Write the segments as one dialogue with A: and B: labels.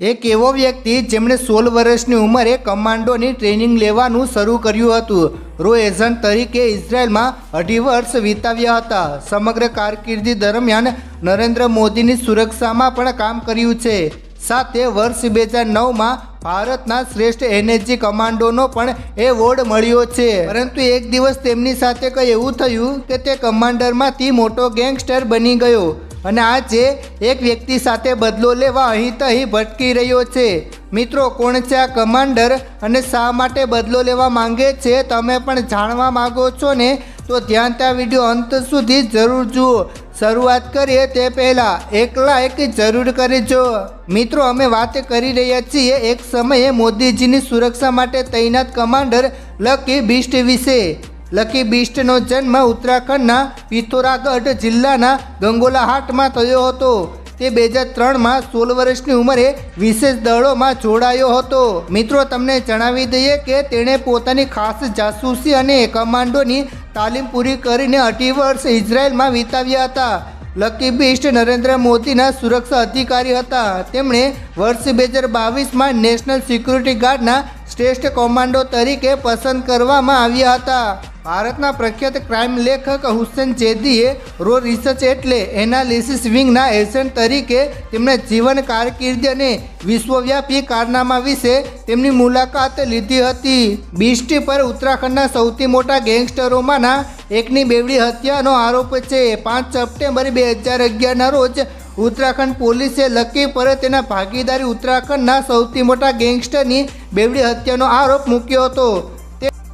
A: એક એવો વ્યક્તિ જેમણે સોળ વર્ષની ઉંમરે કમાન્ડોની ટ્રેનિંગ લેવાનું શરૂ કર્યું હતું. રો એજન્ટ તરીકે ઇઝરાયલમાં અઢી વર્ષ વિતાવ્યા હતા. સમગ્ર કારકિર્દી દરમિયાન નરેન્દ્ર મોદીની સુરક્ષામાં પણ કામ કર્યું છે. સાથે વર્ષ બે હજાર નવમાં ભારતના શ્રેષ્ઠ એનએસજી કમાન્ડોનો પણ એવોર્ડ મળ્યો છે. પરંતુ એક દિવસ તેમની સાથે કંઈ એવું થયું કે તે કમાન્ડરમાંથી મોટો ગેંગસ્ટર બની ગયો. અને આજે એક વ્યક્તિ સાથે બદલો લેવા અહીં તહીં ભટકી રહ્યો છે. મિત્રો, કોણ છે આ કમાન્ડર અને શા માટે બદલો લેવા માંગે છે? તમે પણ જાણવા માંગો છો ને? તો ધ્યાન ત્યાં વીડિયો અંત સુધી જરૂર જુઓ. શરૂઆત કરીએ તે પહેલાં એક લાઈક જરૂર કરજો. મિત્રો, અમે વાત કરી રહ્યા છીએ એક સમયે મોદીજીની સુરક્ષા માટે તૈનાત કમાન્ડર લકી બિસ્ટ વિશે. લકી બિસ્ટનો જન્મ ઉત્તરાખંડના પિથોરાગઢ જિલ્લાના ગંગોલાહાટમાં થયો હતો. તે બે હજાર ત્રણમાં સોળ વર્ષની ઉંમરે વિશેષ દળોમાં જોડાયો હતો. મિત્રો, તમને જણાવી દઈએ કે તેણે પોતાની ખાસ જાસૂસી અને કમાન્ડોની તાલીમ પૂરી કરીને અઢી વર્ષ ઇઝરાયલમાં વિતાવ્યા હતા. લકી બિસ્ટ નરેન્દ્ર મોદીના સુરક્ષા અધિકારી હતા. તેમણે વર્ષ બે હજાર બાવીસમાં નેશનલ સિક્યુરિટી ગાર્ડના શ્રેષ્ઠ કોમાન્ડો તરીકે પસંદ કરવામાં આવ્યા હતા. ભારતના પ્રખ્યાત ક્રાઇમ લેખક હુસેન જેદીએ રો રિસર્ચ એટલે એનાલિસિસ વિંગના એજન્ટ તરીકે તેમણે જીવન કારકિર્દી અને વિશ્વવ્યાપી કારનામા વિશે તેમની મુલાકાત લીધી હતી. બીસ્ટી પર ઉત્તરાખંડના સૌથી મોટા ગેંગસ્ટરોમાંના એકની બેવડી હત્યાનો આરોપ છે. પાંચ સપ્ટેમ્બર બે હજાર અગિયારના રોજ ઉત્તરાખંડ પોલીસે લકી પર તેના ભાગીદારી ઉત્તરાખંડના સૌથી મોટા ગેંગસ્ટરની બેવડી હત્યાનો આરોપ મૂક્યો હતો.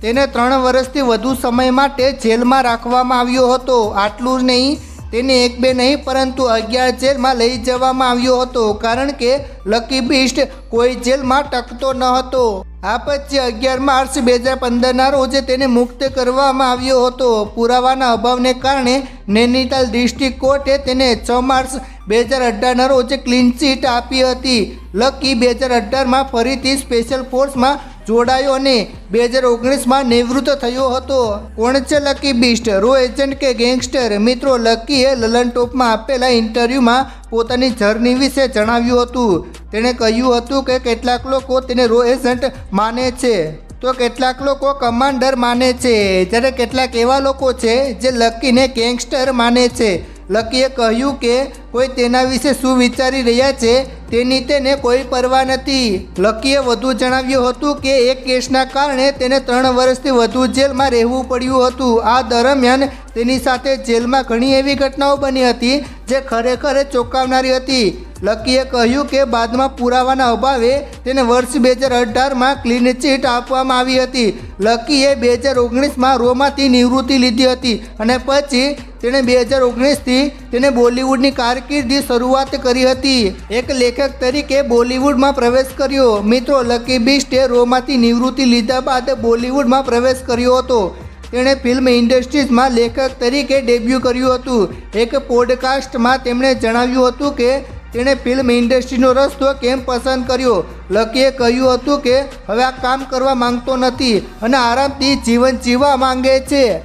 A: તેને ત્રણ વર્ષથી વધુ સમય માટે જેલમાં રાખવામાં આવ્યો હતો. આટલું જ નહીં, તેને એક બે નહીં, પરંતુ અગિયાર જેલમાં લઈ જવામાં આવ્યો હતો, કારણ કે લકી બિસ્ટ કોઈ જેલમાં ટકતો ન હતો. આ પછી અગિયાર માર્ચ બે હજાર પંદરના રોજ તેને મુક્ત કરવામાં આવ્યો હતો. પુરાવાના અભાવને કારણે નૈનીતાલ ડિસ્ટ્રિક્ટ કોર્ટે તેને છ માર્ચ બે હજાર અઢારના રોજ ક્લીન ચીટ આપી હતી. લકી બે હજાર અઢારમાં ફરીથી સ્પેશિયલ ફોર્સમાં જોડાયો અને બે હજાર ઓગણીસમાં નિવૃત્ત થયો હતો. કોણ છે લકી બિસ્ટ રો એજન્ટ કે ગેંગસ્ટર મિત્રો લકીએ લલન ટોપમાં આપેલા ઇન્ટરવ્યૂમાં પોતાની જર્ની વિશે જણાવ્યું હતું. તેણે કહ્યું હતું કે કેટલાક લોકો તેને રો એજન્ટ માને છે. તો કેટલાક લોકો કમાન્ડર માને છે. જ્યારે કેટલાક એવા લોકો છે જે લકીને ગેંગસ્ટર માને છે. લકીએ કહ્યું કે, કોઈ તેના વિશે શું વિચારી રહ્યા છે, તેની તેને કોઈ પરવા નથી. લકીએ વધુ જણાવ્યું હતું કે, એક કેસના કારણે તેને ત્રણ વર્ષથી વધુ જેલમાં રહેવું પડ્યું હતું. આ દરમિયાન તેની સાથે જેલમાં ઘણી એવી ઘટનાઓ બની હતી, જે ખરેખર ચોંકાવનારી હતી. લકીએ કહ્યું કે, બાદમાં પુરાવાના અભાવે તેને વર્ષ બે હજાર અઢારમાં ક્લીન ચીટ આપવામાં આવી હતી. લકીએ બે હજાર ઓગણીસમાં રોમાંથી નિવૃત્તિ લીધી હતી અને પછી તેણે બે હજાર ઓગણીસથી તેને બોલિવૂડની કારકિર્દી શરૂઆત કરી હતી. એક લેખક તરીકે બોલિવૂડમાં પ્રવેશ કર્યો. મિત્રો, લકી બિસ્ટે રોમાંથી નિવૃત્તિ લીધા બાદ બોલિવૂડમાં પ્રવેશ કર્યો હતો. તેણે ફિલ્મ ઇન્ડસ્ટ્રીઝમાં લેખક તરીકે ડેબ્યુ કર્યું હતું. એક પોડકાસ્ટમાં તેમણે જણાવ્યું હતું કે, તેણે ફિલ્મ ઇન્ડસ્ટ્રીનો રસ્તો કેમ પસંદ કર્યો? લકીએ કહ્યું હતું કે, હવે આ કામ કરવા માંગતો નથી અને આરામથી જીવન જીવવા માંગે છે.